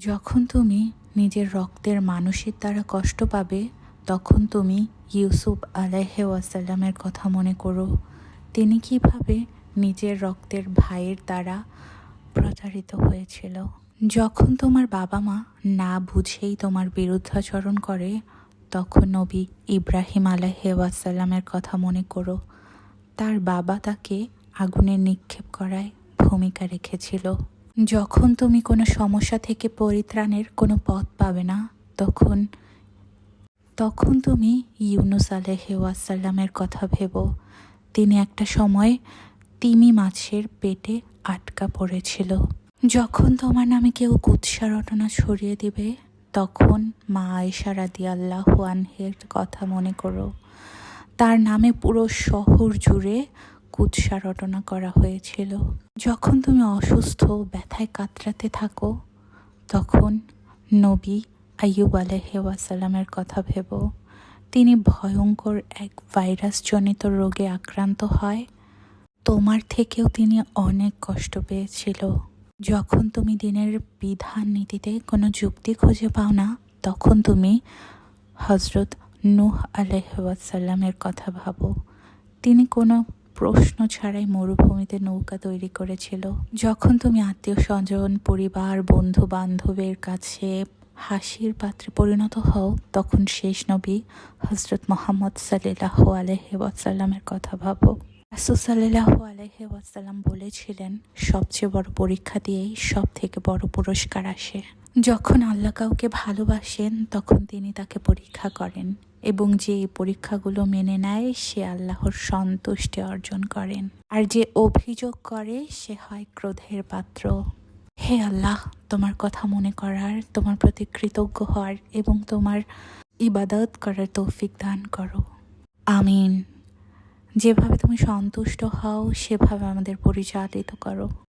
যখন তুমি নিজের রক্তের মানুষের দ্বারা কষ্ট পাবে, তখন তুমি ইউসুফ আলাইহে ওয়াসাল্লামের কথা মনে করো। তিনি কীভাবে নিজের রক্তের ভাইয়ের দ্বারা প্রচারিত হয়েছিল। যখন তোমার বাবা মা না বুঝেই তোমার বিরুদ্ধাচরণ করে, তখন নবী ইব্রাহিম আলাইহে ওয়াসাল্লামের কথা মনে করো। তার বাবা তাকে আগুনে নিক্ষেপ করায় ভূমিকা রেখেছিল। যখন তুমি কোনো সমস্যা থেকে পরিত্রাণের কোনো পথ পাবে না, তখন তখন তুমি ইউনুস আলহে ওয়াসাল্লামের কথা ভেবো। তিনি একটা সময় তিমি মাছের পেটে আটকা পড়েছিল। যখন তোমার নামে কেউ কুৎসা রটনা ছড়িয়ে দিবে, তখন মা আয়েশা রাদি আল্লাহ আনহের কথা মনে করো। তার নামে পুরো শহর জুড়ে কুৎসা রটনা করা হয়েছিল। যখন তুমি অসুস্থ ব্যথায় কাতরাতে থাকো, তখন নবী আইয়ুব আলহে ওয়াসাল্লামের কথা ভেব, তিনি ভয়ঙ্কর এক ভাইরাসজনিত রোগে আক্রান্ত হয়। তোমার থেকেও তিনি অনেক কষ্ট পেয়েছিল। যখন তুমি দিনের বিধান নীতিতে কোনো যুক্তি খুঁজে পাও না, তখন তুমি হজরত নূহ আলহাসাল্লামের কথা ভাবো। তিনি কোনো প্রশ্ন ছাড়াই মরুভূমিতে নৌকা তৈরি করেছিল। যখন তুমি আত্মীয় স্বজন পরিবার বন্ধু বান্ধবের কাছে হাসির পাত্রে পরিণত হও, তখন শেষ নবী হজরত মোহাম্মদ সাল্লাহ আলহি ওয়াসাল্লামের কথা ভাবো। রাসুসাল্লাহ আলহি ওয়াসাল্লাম বলেছিলেন, সবচেয়ে বড় পরীক্ষা দিয়েই সব থেকে বড় পুরস্কার আসে। যখন আল্লাহ কাউকে ভালোবাসেন, তখন তিনি তাকে পরীক্ষা করেন। এবং যে এই পরীক্ষাগুলো মেনে নেয়, সে আল্লাহর সন্তুষ্টি অর্জন করেন। আর যে অভিযোগ করে, সে হয় ক্রোধের পাত্র। হে আল্লাহ, তোমার কথা মনে করার, তোমার প্রতি কৃতজ্ঞ হওয়ার এবং তোমার ইবাদত করার তৌফিক দান করো। আমিন। যেভাবে তুমি সন্তুষ্ট হও, সেভাবে আমাদের পরিচালিত করো।